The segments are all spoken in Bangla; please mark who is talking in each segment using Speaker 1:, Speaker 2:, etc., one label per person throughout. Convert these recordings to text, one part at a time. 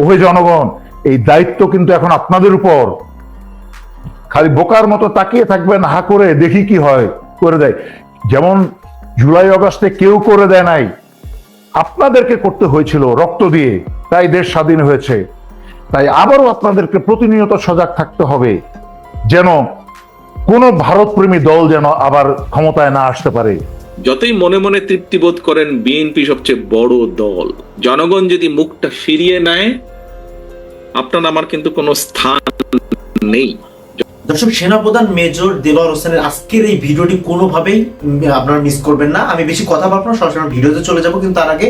Speaker 1: ওহে জনগণ, এই দায়িত্ব কিন্তু এখন আপনাদের উপর। খালি বোকার মতো তাকিয়ে থাকবেন, হা করে দেখি কি হয়, করে দেয়। যেমন জুলাই অগস্টে কেউ করে দেয় নাই। আপনাদেরকে করতে হয়েছিল রক্ত দিয়ে, তাই দেশ স্বাধীন হয়েছে। তাই আবারও আপনাদেরকে প্রতিনিয়ত সজাগ থাকতে হবে, যেন কোনো ভারতপ্রেমী দল যেন আবার ক্ষমতায় না আসতে পারে।
Speaker 2: যতই মনে মনে তৃপ্তি বোধ করেন বিএনপি সবচেয়ে বড় দল। জনগণ যদি মুখটা ফিরিয়ে নেয়, আপনার আমার কিন্তু কোনো স্থান নেই।
Speaker 3: দর্শক, সেনাপ্রধান মেজর দেলোয়ার হোসেনের আজকের এই ভিডিওটি কোনোভাবেই আপনারা মিস করবেন না। আমি বেশি কথা বলব না, সরাসরি ভিডিওতে চলে যাব, কিন্তু তার আগে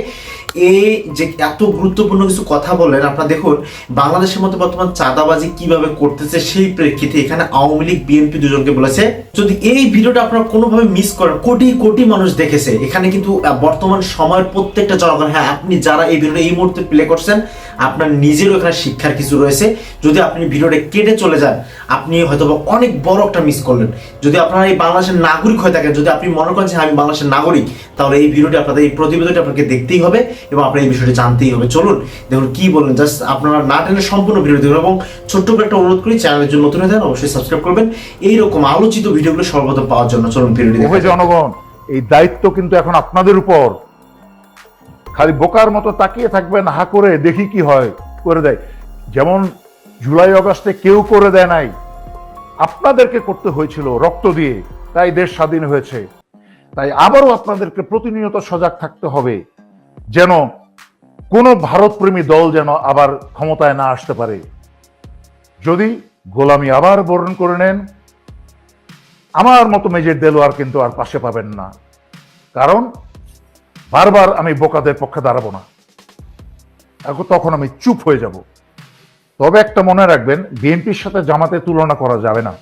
Speaker 3: এই যে এত গুরুত্বপূর্ণ কিছু কথা বললেন, আপনারা দেখুন, বাংলাদেশের মধ্যে বর্তমান চাঁদাবাজি কীভাবে করতেছে সেই প্রেক্ষিতে এখানে আওয়ামী লীগ, বিএনপি দুজনকে বলেছে, যদি এই ভিডিওটা আপনারা কোনোভাবে মিস করেন, কোটি কোটি মানুষ দেখেছে, এখানে কিন্তু বর্তমান সময়ের প্রত্যেকটা জনগণ হ্যাঁ আপনি যারা এই ভিডিওটা এই মুহূর্তে প্লে করছেন আপনার নিজেরও এখানে শিক্ষার কিছু রয়েছে। যদি আপনি ভিডিওটা কেটে চলে যান আপনি হয়তো অনেক বড় একটা মিস করলেন। যদি আপনারা এই বাংলাদেশের নাগরিক হয়ে থাকেন যদি আপনি মনে করেন যে হ্যাঁ, আমি বাংলাদেশের নাগরিক তাহলে এই ভিডিওটি আপনাদের এই প্রতিবেদনটি আপনাকে দেখতেই হবে এবং আপনার এই বিষয়টি জানতেই হবে। চলুন দেখুন কি বললেন। জাস্ট আপনারা না টেনে সম্পূর্ণ ভিডিও দেখুন এবং ছোট্ট করে একটা অনুরোধ করি চ্যানেলের জন্য নতুন হয়ে যান অবশ্যই সাবস্ক্রাইব করবেন। এইরকম আলোচিত ভিডিওগুলো সর্বপ্রথম পাওয়ার জন্য চলুন ভিডিওটি
Speaker 1: জনগণ এই দায়িত্ব কিন্তু এখন আপনাদের উপর। খালি বোকার মতো তাকিয়ে থাকবেন, হা করে দেখি কি হয়, করে দেয়। যেমন জুলাই অগস্টে কেউ করে দেয় নাই। আপনাদেরকে করতে হয়েছিল রক্ত দিয়ে, তাই দেশ স্বাধীন হয়েছে। তাই আবারও আপনাদেরকে প্রতিনিয়ত সজাগ থাকতে হবে, যেন কোনো ভারতপ্রেমী দল যেন আবার ক্ষমতায় না আসতে পারে। যদি গোলামি আবার বরণ করে নেন, আমার মতো মেজর দেলোয়ার কিন্তু আর পাশে পাবেন না। কারণ বারবার আমি বোকাদের পক্ষে দাঁড়াবো না। তখন আমি চুপ হয়ে যাব। তবে একটা মনে রাখবেন, বিএনপির সাথে জামাতে তুলনা করা যাবে না।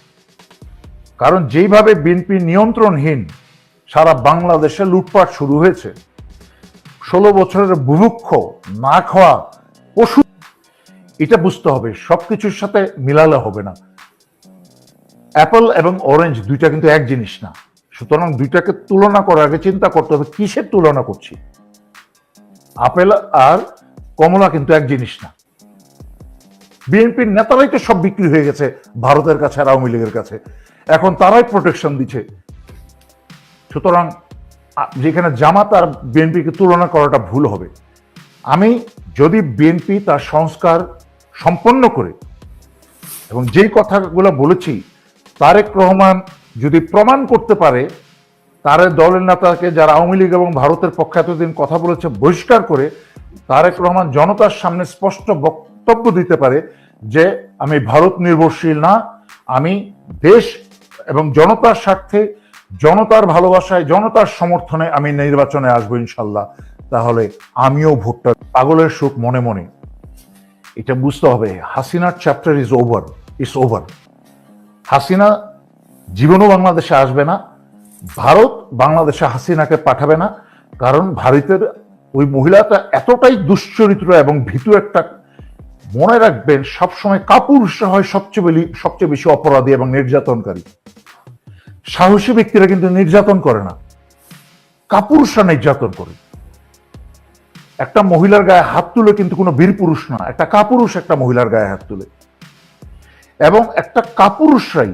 Speaker 1: কারণ যেইভাবে বিএনপি নিয়ন্ত্রণহীন সারা বাংলাদেশে লুটপাট শুরু হয়েছে, ষোলো বছরের বুভুক্ষ, না খাওয়া পশু এটা বুঝতে হবে, সবকিছুর সাথে মিলালে হবে না। অ্যাপল এবং অরেঞ্জ দুইটা কিন্তু এক জিনিস না। সুতরাং দুইটাকে তুলনা করার আগে চিন্তা করতে হবে, কিসের তুলনা করছি? আপেল আর কমলা কিন্তু এক জিনিস না। বিএনপির নেতারাই তো সব বিক্রি হয়ে গেছে, ভারতের কাছে আর আওয়ামী লীগের কাছে। এখন তারাই প্রোটেকশন দিচ্ছে। সুতরাং যেখানে জামাত আর বিএনপিকে তুলনা করাটা ভুল হবে। আমি যদি বিএনপি তার সংস্কার সম্পন্ন করে, এবং যেই কথাগুলো বলেছি, তারেক রহমান যদি প্রমাণ করতে পারে, তার দলের নেতাকে যারা আওয়ামী লীগ এবং ভারতের পক্ষে এতদিন কথা বলেছে বহিষ্কার করে, তারেক রহমান জনতার সামনে স্পষ্ট বক্তব্য দিতে পারে যে, আমি ভারত নির্ভরশীল না, আমি দেশ এবং জনতার স্বার্থে, জনতার ভালোবাসায়, জনতার সমর্থনে আমি নির্বাচনে আসব ইনশাল্লাহ। তাহলে আমিও ভোটটা, পাগলের সুখ মনে মনে। এটা বুঝতে হবে, হাসিনার chapter is over it's over Hasina জীবনও বাংলাদেশে আসবে না, ভারত বাংলাদেশে হাসিনাকে পাঠাবে না, কারণ ভারতের ওই মহিলাটা এতটাই দুশ্চরিত্র এবং ভীতু একটা মনে রাখবেন, সবসময় কাপুরুষরা হয় সবচেয়ে বেশি সবচেয়ে বেশি অপরাধী এবং নির্যাতনকারী। সাহসী ব্যক্তিরা কিন্তু নির্যাতন করে না, কাপুরুষরা নির্যাতন করে। একটা মহিলার গায়ে হাত তুলে কিন্তু কোনো বীর পুরুষ না, একটা কাপুরুষ একটা মহিলার গায়ে হাত তুলে। এবং একটা কাপুরুষরাই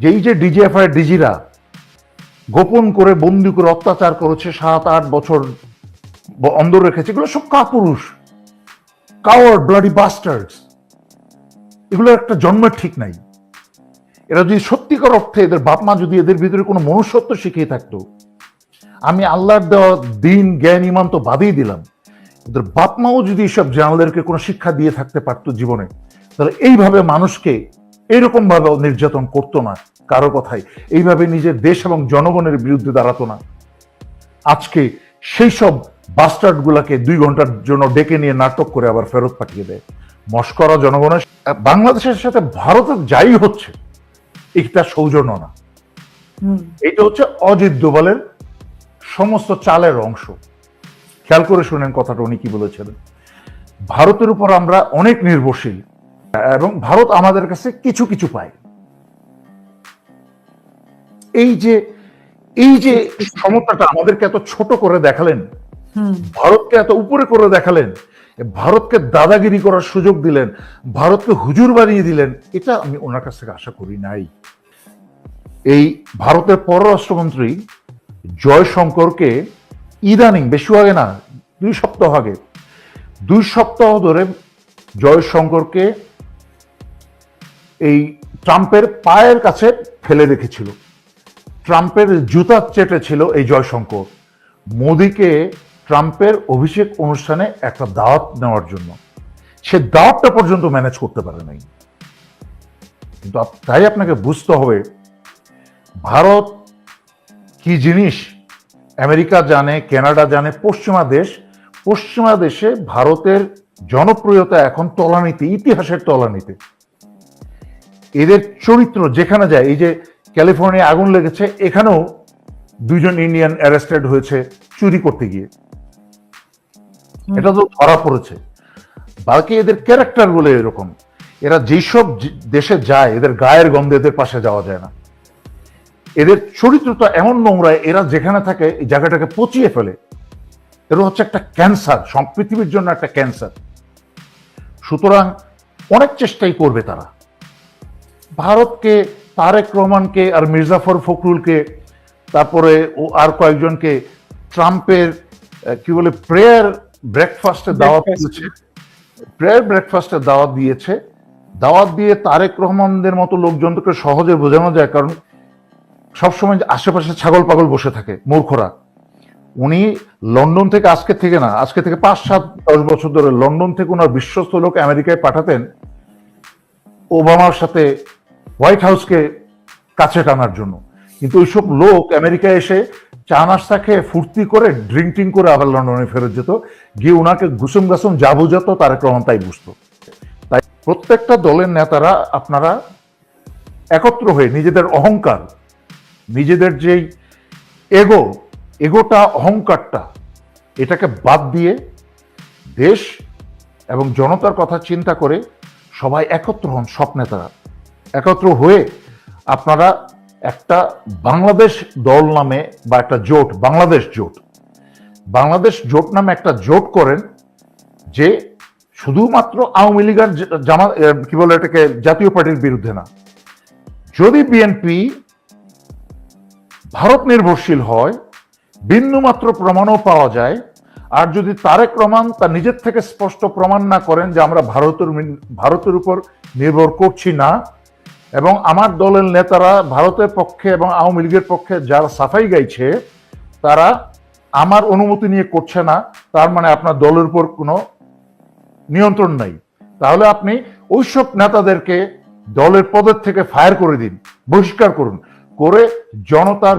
Speaker 1: যেই যে ডিজিএফআই ডিজিরা গোপন করে বন্দি করে অত্যাচার করেছে, সাত, আট বছর অন্দর রেখেছে, এগুলো সব কাপুরুষ। কাওয়ার ব্লাডি বাস্টার্স এগুলো একটা জন্মের ঠিক নাই। এরা যদি সত্যিকার অর্থে এদের বাপ মা যদি এদের ভিতরে কোনো মনুষ্যত্ব শিখিয়ে থাকতো, আমি আল্লাহর দেওয়া দিন, জ্ঞান, ইমান তো বাদই দিলাম। এদের বাপ মাও যদি এসব জানালদেরকে কোনো শিক্ষা দিয়ে থাকতে পারতো জীবনে, তাহলে এইভাবে মানুষকে এরকম ভাবে নির্যাতন করতো না কারও কথাই। এইভাবে নিজের দেশ এবং জনগণের বিরুদ্ধে দাঁড়াতো না। আজকে সেই সব বাস্টার্ড গুলাকে দুই ঘণ্টার জন্য ডেকে নিয়ে নাটক করে আবার ফেরত পাঠিয়ে দেয়। মস্করা জনগণের বাংলাদেশের সাথে ভারতের যাই হচ্ছে এটা সৌজন্য না। এটা হচ্ছে অজিত দোভালের সমস্ত চালের অংশ। খেয়াল করে শুনেন কথাটা উনি কি বলেছিলেন ভারতের উপর আমরা অনেক নির্ভরশীল। এবং ভারত আমাদের কাছে কিছু কিছু পায়। এই যে এই যে সমতাটা আমাদেরকে এত ছোট করে দেখালেন ভারতকে এত উপরে করে দেখালেন ভারতকে দাদাগিরি করার সুযোগ দিলেন ভারতকে হুজুর বানিয়ে দিলেন এটা আমি ওনার কাছ থেকে আশা করি নাই। এই ভারতের পররাষ্ট্রমন্ত্রী জয়শঙ্করকে ইদানিং বেশি আগে না দুই সপ্তাহ আগে দুই সপ্তাহ ধরে জয়শঙ্করকে এই ট্রাম্পের পায়ের কাছে ফেলে রেখেছিল। ট্রাম্পের জুতা চেটে ছিল এই জয়শঙ্কর। মোদিকে ট্রাম্পের অভিষেক অনুষ্ঠানে একটা দাওয়াত নেওয়ার জন্য। সে দাওয়াতটা পর্যন্ত ম্যানেজ করতে পারে নাই। কিন্তু তাই আপনাকে বুঝতে হবে, ভারত কি জিনিস আমেরিকা জানে, কানাডা জানে, পশ্চিমা দেশ, পশ্চিমা দেশে ভারতের জনপ্রিয়তা এখন তলানিতে, ইতিহাসের তলানিতে। এদের চরিত্র যেখানে যায় এই যে ক্যালিফোর্নিয়া আগুন লেগেছে এখানেও দুইজন ইন্ডিয়ান অ্যারেস্টেড হয়েছে চুরি করতে গিয়ে। এটা তো ধরা পড়েছে। বাকি এদের ক্যারেক্টারগুলো এরকম। এরা যেসব দেশে যায় এদের গায়ের গন্ধে এদের পাশে যাওয়া যায় না। এদের চরিত্রটা এমন নোংরা এরা যেখানে থাকে এই জায়গাটাকে পচিয়ে ফেলে। এরা হচ্ছে একটা ক্যান্সার সব পৃথিবীর জন্য একটা ক্যান্সার সুতরাং অনেক চেষ্টাই করবে তারা। ভারতকে তারেক রহমানকে আর মির্জাফর ফখরুলকে তারপরে ও আর কয়েকজনকে ট্রাম্পের কি বলে প্রেয়ার ব্রেকফাস্টে দাওয়াত. দিয়েছে। প্রেয়ার ব্রেকফাস্টে দাওয়াত দিয়েছে। দাওয়াত দিয়ে তারেক রহমানদের মতো লোকজনকে সহজে বোঝানো যায় কারণ সবসময় আশেপাশে ছাগল পাগল বসে থাকে মূর্খরা। উনি লন্ডন থেকে আজকে থেকে না আজকে থেকে পাঁচ সাত দশ বছর ধরে লন্ডন থেকে ওনার বিশ্বস্ত লোক আমেরিকায় পাঠাতেন। ওবামার সাথে হোয়াইট হাউসকে কাছে টানার জন্য। কিন্তু ওইসব লোক আমেরিকায় এসে চা নাস্তা খেয়ে ফুর্তি করে ড্রিঙ্কিং করে আবার লন্ডনে ফেরত যেত, গিয়ে ওনাকে গুসুম গাসুম যা বুঝাতো তারেক রহমান তাই বুঝতো। তাই প্রত্যেকটা দলের নেতারা আপনারা একত্র হয়ে নিজেদের অহংকার, নিজেদের যেই এগো, এগোটা, অহংকারটা, এটাকে বাদ দিয়ে দেশ এবং জনতার কথা চিন্তা করে সবাই একত্র হন সব নেতারা। একত্র হয়ে আপনারা একটা বাংলাদেশ দল নামে বা একটা জোট, বাংলাদেশ জোট বাংলাদেশ জোট নামে একটা জোট করেন যে শুধুমাত্র আওয়ামী লীগ আর জামা কি বলে এটাকে, জাতীয় পার্টির বিরুদ্ধে না। যদি বিএনপি ভারত নির্ভরশীল হয়, বিন্দুমাত্র প্রমাণও পাওয়া যায়, আর যদি তারেক রহমান তার নিজের থেকে স্পষ্ট প্রমাণ না করেন যে আমরা ভারতের ভারতের উপর নির্ভর করছি না এবং আমার দলের নেতারা ভারতের পক্ষে এবং আওয়ামী লীগের পক্ষে যারা সাফাই গাইছে, তারা আমার অনুমতি নিয়ে করছে না। তার মানে আপনার দলের উপর কোনো নিয়ন্ত্রণ নাই। তাহলে আপনি ওইসব নেতাদেরকে দলের পদের থেকে ফায়ার করে দিন, বহিষ্কার করুন, করে জনতার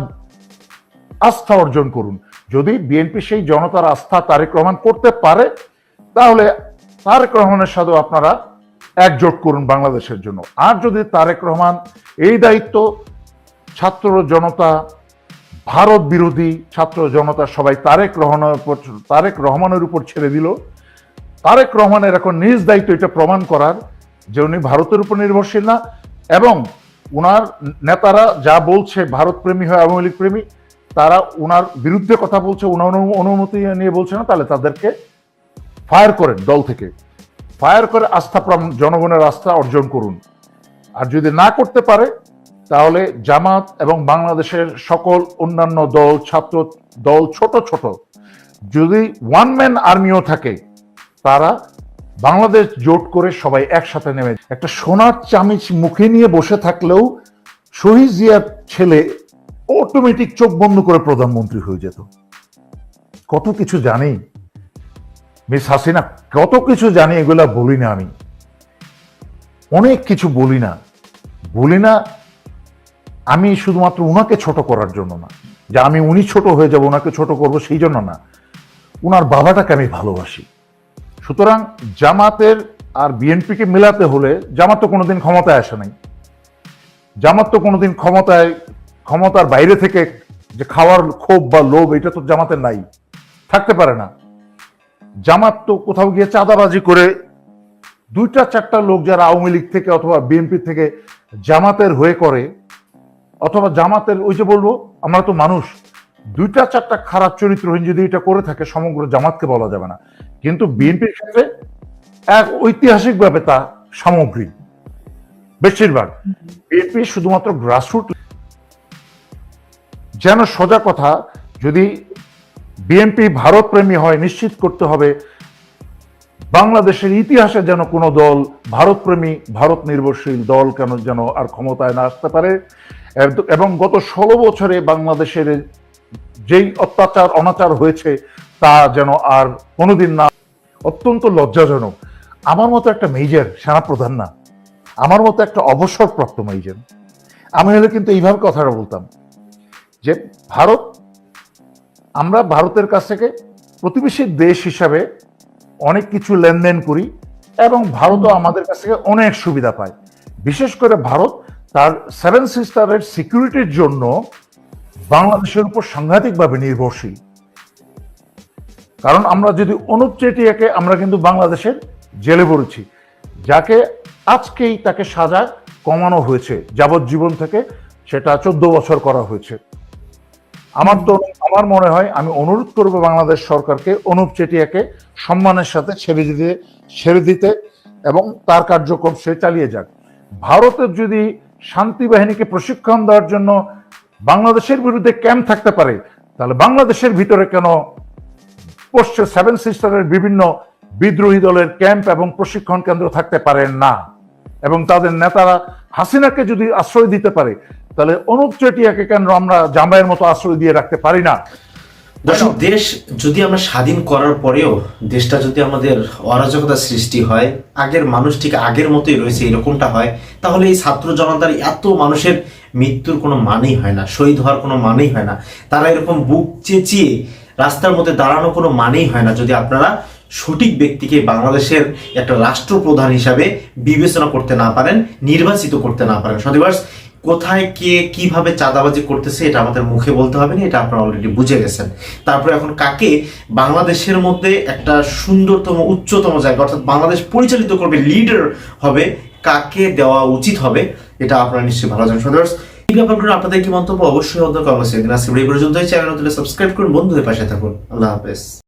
Speaker 1: আস্থা অর্জন করুন। যদি বিএনপি সেই জনতার আস্থা তারেক রহমান করতে পারে, তাহলে তারেক রহমানের সাথে আপনারা একজোট করুন বাংলাদেশের জন্য। আর যদি তারেক রহমান এই দায়িত্ব ছাত্র জনতা, ভারত বিরোধী ছাত্র জনতা সবাই তারেক রহমানের উপর তারেক রহমানের উপর ছেড়ে দিল। তারেক রহমানের এখন নিজ দায়িত্ব এটা প্রমাণ করার যে উনি ভারতের উপর নির্ভরশীল না, এবং উনার নেতারা যা বলছে, ভারত প্রেমী হয় আওয়ামী লীগ প্রেমী, তারা উনার বিরুদ্ধে কথা বলছে অনু- অনুমতি নিয়ে বলছে না, তাহলে তাদেরকে ফায়ার করেন দল থেকে। ফায়ার করে আস্থা জনগণের আস্থা অর্জন করুন। আর যদি না করতে পারে, তাহলে জামাত এবং বাংলাদেশের সকল অন্যান্য দল, ছাত্র দল, ছোট ছোট, যদি ওয়ান ম্যান আর্মিও থাকে, তারা বাংলাদেশ জোট করে সবাই একসাথে নেমে একটা সোনার চামিচ মুখে নিয়ে বসে থাকলেও শহীদ জিয়ার ছেলে অটোমেটিক চোখ বন্ধ করে প্রধানমন্ত্রী হয়ে যেত। কত কিছু জানি। মিস হাসিনা, কত কিছু জানি, এগুলা বলি না আমি। অনেক কিছু বলি না। বলি না, আমি শুধুমাত্র ওনাকে ছোট করার জন্য না। যে আমি উনি ছোট হয়ে যাব ওনাকে ছোট করব, সেই জন্য না। উনার বাবাটাকে আমি ভালোবাসি। সুতরাং জামাতের আর বিএনপিকে মেলাতে হলে জামাত তো কোনোদিন ক্ষমতায় আসে নাই। জামাত তো কোনোদিন ক্ষমতায়, ক্ষমতার বাইরে থেকে যে খাওয়ার ক্ষোভ বা লোভ, এটা তো জামাতের নাই। থাকতে পারে না। জামাত তো কোথাও গিয়ে চাঁদাবাজি করে দুইটা, চারটা লোক যারা আওয়ামী লীগ থেকে অথবা বিএনপি থেকে জামাতের হয়ে করে, অথবা জামাতের ওই যে বলব, আমরা তো মানুষ, দুইটা, চারটা খারাপ চরিত্রহীন যদি এটা করে থাকে, সমগ্র জামাতকে বলা যাবে না। কিন্তু বিএনপির ক্ষেত্রে এক ঐতিহাসিকভাবে তা সামগ্রিক বেশিরভাগ। বিএনপি শুধুমাত্র গ্রাসরুট যেন সোজা কথা, যদি বিএনপি ভারত প্রেমী হয় নিশ্চিত করতে হবে, বাংলাদেশের ইতিহাসে যেন কোনো দল ভারত প্রেমী, ভারত নির্ভরশীল দল কেন যেন আর ক্ষমতায় না আসতে পারে। এবং গত ষোলো বছরে বাংলাদেশের যেই অত্যাচার, অনাচার হয়েছে তা যেন আর কোনোদিন না, অত্যন্ত লজ্জাজনক। আমার মতো একটা মেজর সেনাপ্রধান না। আমার মতো একটা অবসরপ্রাপ্ত মেজর আমি হলে কিন্তু এইভাবে কথাটা বলতাম যে ভারত আমরা ভারতের কাছ থেকে প্রতিবেশী দেশ হিসাবে অনেক কিছু লেনদেন করি এবং ভারতও আমাদের কাছ থেকে অনেক সুবিধা পায়। বিশেষ করে ভারত তার সেভেন সিস্টারের সিকিউরিটির জন্য বাংলাদেশের উপর সাংঘাতিকভাবে নির্ভরশীল। কারণ আমরা যদি অনুপ চেটিয়াকে আমরা কিন্তু বাংলাদেশের জেলে পড়েছি, যাকে আজকেই তাকে সাজা কমানো হয়েছে, যাবজ্জীবন থেকে সেটা চোদ্দ বছর করা হয়েছে। আমার তো আমার মনে হয় আমি অনুরোধ করব বাংলাদেশ সরকারকে অনুপ চেটিয়াকে সম্মানের সাথে ছেড়ে দিতে ছেড়ে দিতে এবং তার কার্যক্রম সে চালিয়ে যাক। ভারতের যদি শান্তি বাহিনীকে প্রশিক্ষণ দেওয়ার জন্য বাংলাদেশের বিরুদ্ধে ক্যাম্প থাকতে পারে, তাহলে বাংলাদেশের ভিতরে কেন পশ্চিম সেভেন সিস্টারের বিভিন্ন বিদ্রোহী দলের ক্যাম্প এবং প্রশিক্ষণ কেন্দ্র থাকতে পারেন না? এবং তাদের নেতারা হাসিনাকে যদি আশ্রয় দিতে পারে তাহলে অনুপ চেটিয়াকে কেন আমরা জামাইয়ের মতো আশ্রয় দিয়ে রাখতে পারি না?
Speaker 3: দর্শক দেশ যদি আমরা স্বাধীন করার পরেও দেশটা যদি আমাদের অরাজকতা সৃষ্টি হয়, আগের মানুষ ঠিক আগের মতোই রয়েছে, এরকমটা হয়, তাহলে এই ছাত্র জনতার এত মানুষের মৃত্যুর কোনো মানেই হয় না, শহীদ হওয়ার কোনো মানেই হয় না। তারা এরকম বুক চেঁচিয়ে রাস্তার মধ্যে দাঁড়ানো কোনো মানেই হয় না। যদি আপনারা সঠিক ব্যক্তিকে বাংলাদেশের একটা রাষ্ট্রপ্রধান হিসাবে বিবেচনা করতে না পারেন, নির্বাচিত করতে না পারেন সদিবার্স কোথায় কে কীভাবে চাঁদাবাজি করতেছে এটা আমাদের মুখে বলতে হবে না, এটা আপনারা অলরেডি বুঝে গেছেন। তারপরে এখন কাকে? বাংলাদেশের মধ্যে একটা সুন্দরতম, উচ্চতম জায়গা, অর্থাৎ বাংলাদেশ পরিচালিত করবে লিডার হবে, কাকে দেওয়া উচিত হবে, এটা আপনারা নিশ্চয়ই ভালো জানেন। সদর্স এই ব্যাপারগুলো আপনাদের কি মন্তব্য? অবশ্যই অন্য কমেন্টস দিন আজকে এই পর্যন্তই। চ্যানেল সাবস্ক্রাইব করুন। বন্ধুদের পাশে থাকুন। আল্লাহ হাফেজ।